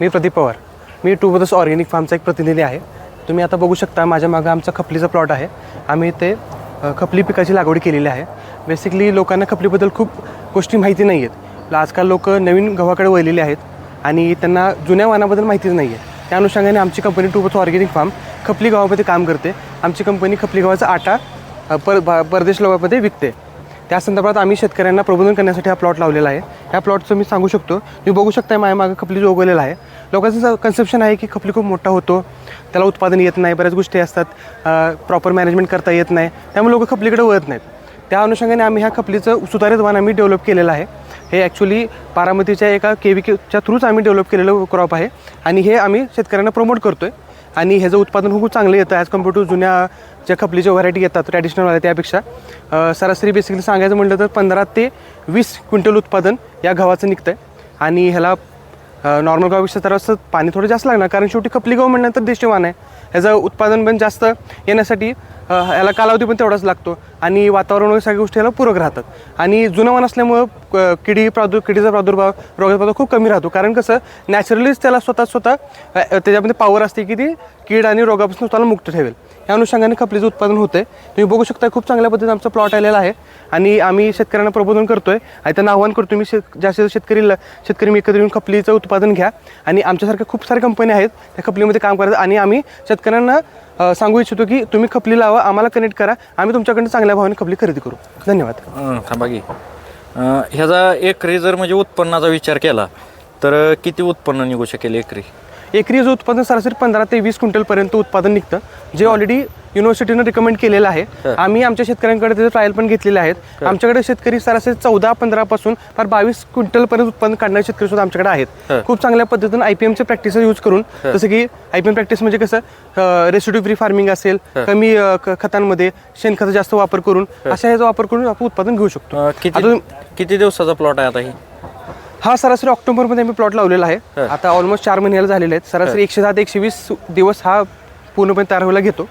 मी प्रदीप पवार. मी two birds organic फार्मचा एक प्रतिनिधी आहे. तुम्ही आता बघू शकता माझ्या मागं आमचा खपलीचा प्लॉट आहे. आम्ही इथे खपली पिकाची लागवड केलेली आहे. बेसिकली लोकांना खपलीबद्दल खूप गोष्टी माहिती नाही आहेत आजकाल लोक नवीन गव्हाकडे वळलेले आहेत आणि त्यांना जुन्या वानाबद्दल माहितीच नाही आहे त्या अनुषंगाने आमची company two birds organic farm Khapli गावामध्ये काम करते. आमची कंपनी खपली गावाचा आटा पर परदेश लोकांमध्ये विकते. त्या संदर्भात आम्ही शेतकऱ्यांना प्रबोधन करण्यासाठी हा प्लॉट लावलेला आहे. ह्या प्लॉटचं मी सांगू शकतो तुम्ही बघू शकता माझ्या मागं खपली जो उगवलेला आहे. लोकांचं कन्सेप्शन आहे की खपली खूप मोठा होतो त्याला उत्पादन येत नाही बऱ्याच गोष्टी असतात प्रॉपर मॅनेजमेंट करता येत नाही त्यामुळे लोक खपलीकडे वळत नाहीत. त्या अनुषंगाने आम्ही ह्या खपलीचं सुधारित वाहन आम्ही डेव्हलप केलेलं आहे. हे ॲक्च्युली बारामतीच्या एका के व्ही केच्या थ्रूच आम्ही डेव्हलप केलेलं क्रॉप आहे आणि हे आम्ही शेतकऱ्यांना प्रमोट करतो आहे आणि ह्याचं उत्पादन खूप चांगलं येतं ॲज कंपेअर टू जुन्या ज्या खपलीच्या व्हरायटी येतात ट्रॅडिशनल त्यापेक्षा सरासरी बेसिकली सांगायचं म्हटलं तर पंधरा ते वीस क्विंटल उत्पादन या गव्हाचं निघतं आहे आणि ह्याला नॉर्मल गावापेक्षा तर असं पाणी थोडं जास्त लागणार कारण शेवटी खपली गहू तर देशवान आहे. ह्याचं उत्पादन पण जास्त येण्यासाठी ह्याला कालावधी पण तेवढाच लागतो. आणि वातावरण वगैरे सगळ्या गोष्टी ह्याला पूरक राहतात. आणि जुनं वन असल्यामुळं किडी प्रादुर् किडीचा प्रादुर्भाव रोगाचा प्रादुर्भाव खूप कमी राहतो. कारण कसं नॅचरलीच त्याला स्वतः स्वतः त्याच्यामध्ये पॉवर असते की ती कीड आणि रोगापासून स्वतःला मुक्त ठेवेल. या अनुषंगाने खपलीचं उत्पादन होतं आहे तुम्ही बघू शकता खूप चांगल्या पद्धतीने आमचा प्लॉट आलेला आहे. आणि आम्ही शेतकऱ्यांना प्रबोधन करतोय. आणि त्यांना आव्हान करतो मी शेत जास्तीत शेतकरी शेतकरी मी एकत्र येऊन खपलीचं उत्पादन घ्या. आणि आमच्यासारख्या खूप साऱ्या कंपन्या आहेत त्या खपलीमध्ये काम करतात. आणि आम्ही शेतकऱ्यांना सांगू इच्छितो की तुम्ही खपली लावा आम्हाला कनेक्ट करा. आम्ही तुमच्याकडनं चांगल्या भावाने खपली खरेदी करू. धन्यवाद. हं, थांबा ह्याचा एकरी जर म्हणजे उत्पन्नाचा विचार केला तर किती उत्पन्न निघू शकेल एकरी? एकरी जो उत्पादन सरासरी पंधरा ते वीस क्विंटलपर्यंत उत्पादन निघतं. जे ऑलरेडी युनिव्हर्सिटीनं रिकमेंड केलेलं आहे. आम्ही आमच्या शेतकऱ्यांकडे त्याचे ट्रायल पण घेतलेले आहेत. आमच्याकडे शेतकरी सरासरी चौदा पंधरा पासून फार बावीस क्विंटलपर्यंत उत्पादन काढणारे शेतकरी सुद्धा आमच्याकडे आहेत. खूप चांगल्या पद्धतीनं आय पी एमचे प्रॅक्टिस यूज करून जसं की आय पी एम प्रॅक्टिस म्हणजे कसं रेसिड्यू फ्री फार्मिंग असेल कमी खतांमध्ये शेणखताचा जास्त वापर करून अशा ह्याचा वापर करून आपण उत्पादन घेऊ शकतो. किती दिवसाचा प्लॉट आहे आता ही? हा सरासरी ऑक्टोबरमध्ये आम्ही प्लॉट लावलेला आहे. आता ऑलमोस्ट चार महिन्याला झालेले आहेत. सरासरी एकशे सात एकशे वीस दिवस हा पूर्णपणे तयार व्हायला घेतो.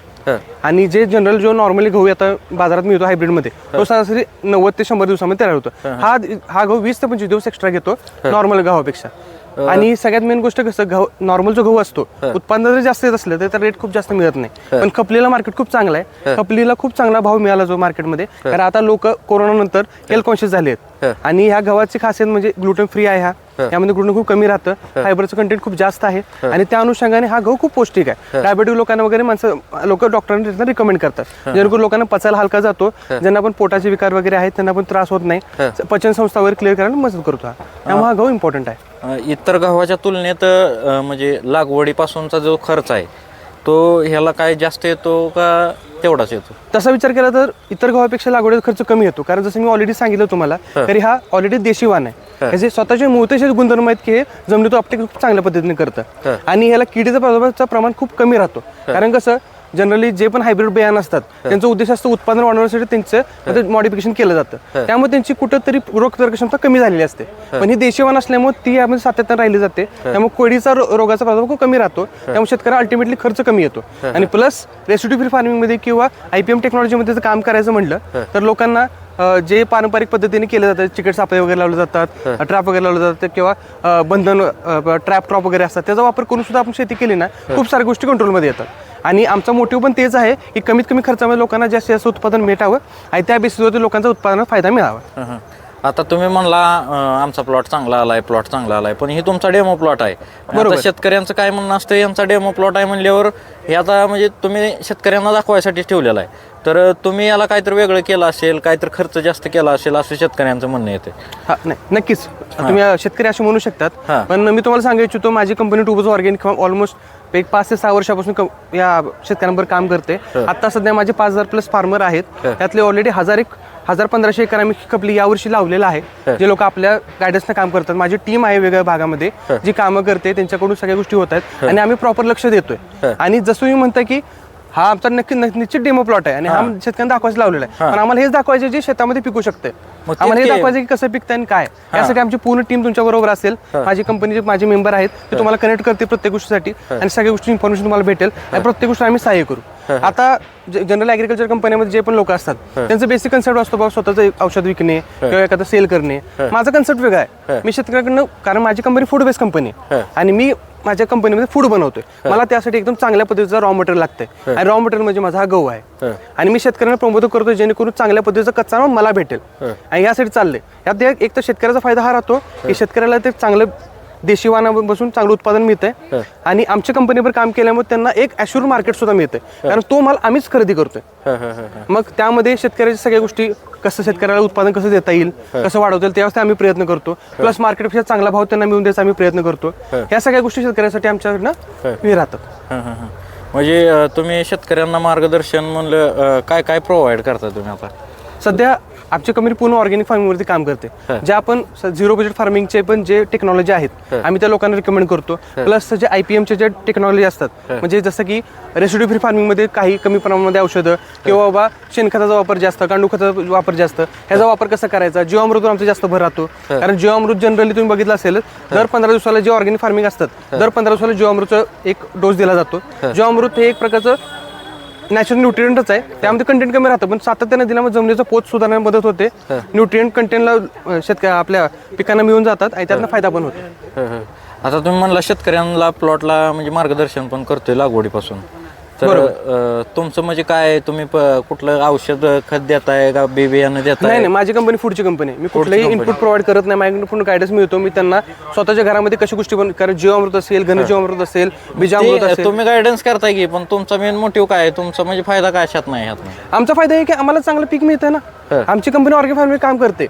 आणि जे जनरल जो नॉर्मली गहू आता बाजारात मिळतो हायब्रिडमध्ये तो सरासरी नव्वद ते शंभर दिवसामध्ये तयार होतो. हा हा. गहू वीस ते पंचवीस दिवस एक्स्ट्रा घेतो नॉर्मल गव्हापेक्षा. आणि सगळ्यात मेन गोष्ट कसं गहू नॉर्मल जो गहू असतो उत्पन्न जर जास्त येत असलं तर रेट खूप जास्त मिळत नाही. पण खपलीला मार्केट खूप चांगला आहे. खपलीला खूप चांगला भाव मिळाला जो मार्केटमध्ये कारण आता लोक कोरोना नंतर हेल्थ कॉन्शियस झाले आहेत. आणि ह्या गव्हाची खासियत म्हणजे ग्लुटन फ्री आहे हा. यामध्ये ग्लुटन खूप कमी राहतं. फायबरचं कंटेंट खूप जास्त आहे. आणि त्या अनुषंगाने हा गहू खूप पौष्टिक आहे. डायबेटिक लोकांना वगैरे माणसं लोक डॉक्टरांनी रिकमेंड करतात. जेणेकरून लोकांना पचायला हलका जातो. ज्यांना पण पोटाचे विकार वगैरे आहेत त्यांना पण त्रास होत नाही. पचन संस्था वगैरे क्लिअर करायला मदत करतो हा. त्यामुळे हा गहू इम्पॉर्टंट आहे. इतर गव्हाच्या तुलनेत म्हणजे लागवडीपासूनचा जो खर्च आहे तो ह्याला काय जास्त येतो का तेवढाच येतो? तसा विचार केला तर इतर गव्हापेक्षा लागवडीचा खर्च कमी येतो. कारण जसं मी ऑलरेडी सांगितलं तुम्हाला तरी हा ऑलरेडी देशी वाण आहे त्याचे स्वतःचे मूळतेचे गुणधर्म आहेत की हे जमिनीत अपटेक खूप चांगल्या पद्धतीने करतं. आणि ह्याला किडीचा प्रादुर्भावाचं प्रमाण खूप कमी राहतो. कारण कसं जनरली जे पण हायब्रिड बियाणं असतात त्यांचं उद्देश असतं उत्पादन वाढवण्यासाठी त्यांचं मॉडिफिकेशन केलं जातं. त्यामुळे त्यांची कुठंतरी क्षमता कमी झालेली असते. पण ही देशीवान असल्यामुळे ती यामध्ये सातत्यानं राहिली जाते. त्यामुळे कोळीचा रोगाचा प्रादुर्भाव खूप कमी राहतो. त्यामुळे शेतकऱ्याला अल्टिमेटली खर्च कमी येतो. आणि प्लस रेसिड्यू फ्री फार्मिंगमध्ये किंवा आय पी एम टेक्नॉलॉजीमध्ये जर काम करायचं म्हटलं तर लोकांना जे पारंपरिक पद्धतीने केले जातात चिकट सापळे वगैरे लावले जातात ट्रॅप वगैरे लावले जातात किंवा बंधन ट्रॅप ट्रॉप वगैरे असतात त्याचा वापर करून सुद्धा आपण शेती केली ना खूप साऱ्या गोष्टी कंट्रोलमध्ये येतात. आणि आमचा मोटिव्ह पण तेच आहे की कमीत कमी खर्चामध्ये लोकांना जास्तीत जास्त उत्पादन मिळावं आणि त्या बेसिसवरती लोकांचा उत्पादनात फायदा मिळावा. आता तुम्ही म्हणला अं, आमचा प्लॉट चांगला आलाय प्लॉट चांगला आलाय पण हे तुमचा डेमो प्लॉट आहे. आता शेतकऱ्यांचं काय म्हणणं असतं यांचा डेमो प्लॉट आहे म्हणल्यावर हे आता म्हणजे तुम्ही शेतकऱ्यांना दाखवायसाठी ठेवलेला आहे. तर अं, तुम्ही याला काहीतरी वेगळं केलं असेल काहीतरी खर्च जास्त केला असेल असं शेतकऱ्यांचं म्हणणं येते हा नाही नक्कीच. तुम्ही अ, शेतकरी असे म्हणू हा. शकतात पण मी तुम्हाला सांगू इच्छितो माझी कंपनी टूबज ऑर्गॅनिक ऑलमोस्ट एक पाच ते सहा वर्षापासून क- या शेतकऱ्यांवर काम करते. आता सध्या माझे पाच हजार प्लस फार्मर आहेत. त्यातले ऑलरेडी हजार एक हजार पंधराशे एकर आम्ही खपली यावर्षी लावलेलं आहे. जे लोक आपल्या गायडन्सनं काम करतात. माझी टीम आहे वेगळ्या भागामध्ये. जी कामं करते त्यांच्याकडून सगळ्या गोष्टी होत आहेत. आणि आम्ही प्रॉपर लक्ष देतोय. आणि जसं तुम्ही म्हणताय की हा आमचा नक्की निश्चित डेमो प्लॉट आहे. आणि हा शेतकऱ्यांना दाखवायचं लावलेला आहे. पण आम्हाला हेच दाखवायचे जे शेतामध्ये पिकू शकते आम्हाला हे दाखवायचं की कसं पिकतं आणि काय. यासाठी आमची पूर्ण टीम तुमच्या बरोबर असेल. माझी कंपनीचे माझे मेंबर आहेत. ते तुम्हाला कनेक्ट करते प्रत्येक गोष्टीसाठी. आणि सगळ्या गोष्टी इन्फॉर्मेशन तुम्हाला भेटेल. आणि प्रत्येक गोष्ट आम्ही सहाय्य करू. आता जनरल ॲग्रिकल्चर कंपनीमध्ये जे पण लोक असतात त्यांचं बेसिक कन्सेप्ट असतो बाबा स्वतःचं औषध विकणे किंवा एखादं सेल करणे. माझा कन्सेप्ट वेगळा आहे. मी शेतकऱ्याकडनं कारण माझी कंपनी फूड बेस्ड कंपनी आहे आणि मी माझ्या कंपनीमध्ये फूड बनवतोय. मला त्यासाठी एकदम चांगल्या पद्धतीचं रॉ मटेरियल लागतंय. आणि रॉ मटेरियल म्हणजे माझा हा गहू आहे. आणि मी शेतकऱ्यांना प्रबोध करतो जेणेकरून चांगल्या पद्धतीचा कच्चा माल मला भेटेल. आणि यासाठी चाललंय. यात एक- एक तर शेतकऱ्याचा फायदा हा राहतो की शेतकऱ्याला ते चांगलं देशी वाहनापासून चांगलं उत्पादन मिळतंय. आणि आमच्या कंपनीवर काम केल्यामुळे त्यांना एक ॲश्युअर मार्केट सुद्धा मिळतंय. कारण तो माल आम्हीच खरेदी करतोय. मग त्यामध्ये शेतकऱ्याच्या सगळ्या गोष्टी कसं शेतकऱ्याला उत्पादन कसं देता येईल कसं वाढवता येईल त्यावेळेस आम्ही प्रयत्न करतो. प्लस मार्केटपेक्षा चांगला भाव त्यांना मिळून द्यायचा आम्ही प्रयत्न करतो. ह्या सगळ्या गोष्टी शेतकऱ्यासाठी आमच्याकडनं मी राहतात. म्हणजे तुम्ही शेतकऱ्यांना मार्गदर्शन म्हणलं काय काय प्रोव्हाइड करता तुम्ही आता? सध्या आमची कंपनी पूर्ण ऑर्गॅनिक फार्मिंगवरती काम करते. जे आपण झिरो बजेट फार्मिंगचे पण जे टेक्नॉलॉजी आहेत आम्ही त्या लोकांना रिकमेंड करतो. प्लस जे आय पी एमचे जे टेक्नॉलॉजी असतात म्हणजे जसं की रेसिड्यू फ्री फार्मिंगमध्ये काही कमी प्रमाणामध्ये औषधं किंवा बाबा शेणखताचा वापर जास्त गांडूळ खताचा वापर जास्त ह्याचा वापर कसा करायचा? जीवामृतवर आमचा जास्त भर राहतो. कारण जीवामृत जनरली तुम्ही बघितलं असेल दर पंधरा दिवसाला जे ऑर्गॅनिक फार्मिंग असतात दर पंधरा दिवसाला जीवामृतचा एक डोस दिला जातो. जीवामृत हे एक प्रकारचं नॅचरल न्यूट्रिएंटच आहे. त्यामध्ये कंटेंट कमी राहतं पण सातत्याने दिल्यामुळे जमिनीचा पोत सुधारण्यास मदत होते. न्यूट्रिएंट कंटेंटला शेतक आपल्या पिकांना मिळून जातात आणि त्यातनं फायदा पण होतो. आता तुम्ही म्हणला शेतकऱ्यांना प्लॉटला म्हणजे मार्गदर्शन पण करतोय लागवडीपासून. तर तुमचं म्हणजे काय तुम्ही कुठलं औषध खत देताय का? बी बियाणं नाही देताय? नाही माझी कंपनी फूडची कंपनी आहे. मी कुठलंही इनपुट प्रोव्हाइड करत नाही. माझ्याकडे पूर्ण गायडन्स मिळतो. मी त्यांना स्वतःच्या घरामध्ये कशी गोष्टी पण कारण जीवामृत असेल घनजीवामृत असेल बीजामृत असेल. तुम्ही गायडन्स करताय की पण तुमचा मेन मोटिव्ह काय? तुमचा म्हणजे फायदा काय अशात नाही नाही आमचा फायदा आहे की आम्हाला चांगलं पीक मिळतं ना. आमची कंपनी ऑर्गॅनिक फार्मिंग काम करते.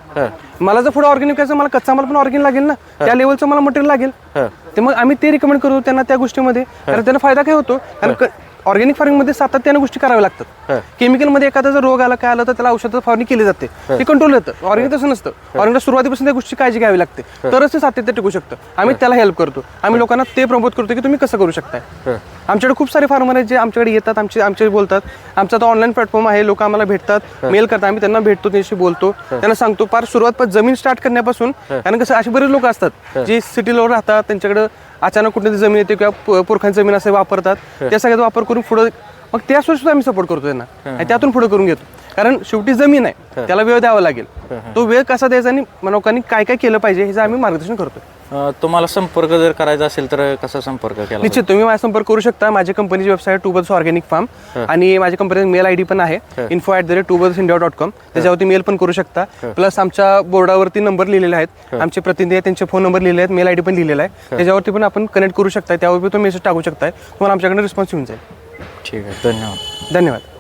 मला जर पुढे ऑर्गॅनिक करायचं मला कच्चा माल पण ऑर्गॅनिक लागेल ना. त्या लेवलचं मला मटेरियल लागेल. ते मग आम्ही ते रिकमेंड करतो त्यांना त्या गोष्टीमध्ये. कारण त्यांना फायदा काय होतो? कारण ऑर्गॅनिक फार्मिंगमध्ये सातत्याने गोष्टी कराव्या लागतात. केमिकलमध्ये एखादा जर रोग आला काय आला तर त्याला औषध फवारणी केली जाते. ते कंट्रोल येतं ऑर्गॅनिक तसं नसतं. ऑर्गॅनिक सुरुवातीपासून त्या गोष्टी काळजी घ्यावी लागते. तरच ते सातत्य टिकू शकतं. आम्ही त्याला हेल्प करतो. आम्ही लोकांना ते प्रमोट करतो की तुम्ही कसं करू शकताय. आमच्याकडे खूप सारे फार्मर आहेत जे आमच्याकडे येतात आमचे आमचे बोलतात. आमचा तो ऑनलाईन प्लॅटफॉर्म आहे. लोक आम्हाला भेटतात. मेल करतात. आम्ही त्यांना भेटतो त्यांच्याशी बोलतो. त्यांना सांगतो फार सुरुवात जमीन स्टार्ट करण्यापासून कारण कसं असे बरेच लोक असतात जे सिटीला राहतात त्यांच्याकडे अचानक कुठली जमीन येते किंवा पुरखांची जमीन असे वापरतात. त्या सगळ्याचा वापर करून पुढे मग त्या सुद्धा आम्ही सपोर्ट करतो त्यांना. आणि त्यातून पुढे करून घेतो. कारण शेवटी जमीन आहे. त्याला वेळ द्यावा लागेल. तो वेळ कसा द्यायचा आणि लोकांनी काय काय केलं पाहिजे ह्याचं आम्ही मार्गदर्शन करतो तुम्हाला संपर्क जर करायचा असेल तर कसा संपर्क केला निश्चित तुम्ही माझा संपर्क करू शकता. माझ्या कंपनीची website two birds organic farm. आणि माझ्या कंपनीचा मेल आयडी पण आहे. Info at the rate two birds India dot com त्याच्यावरती मेल पण करू शकता. प्लस आमच्या बोर्डावरती नंबर लिहिलेले आहेत. आमचे प्रतिनिधी आहेत त्यांचे फोन नंबर लिहिलेले आहेत. मेल आयडी पण लिहिलेला आहे. त्याच्यावरती पण आपण कनेक्ट करू शकता. त्यावर तुम्ही मेसेज टाकू शकताय. तुम्हाला आमच्याकडे रिस्पॉन्स येऊन जाईल. ठीक आहे. धन्यवाद. धन्यवाद.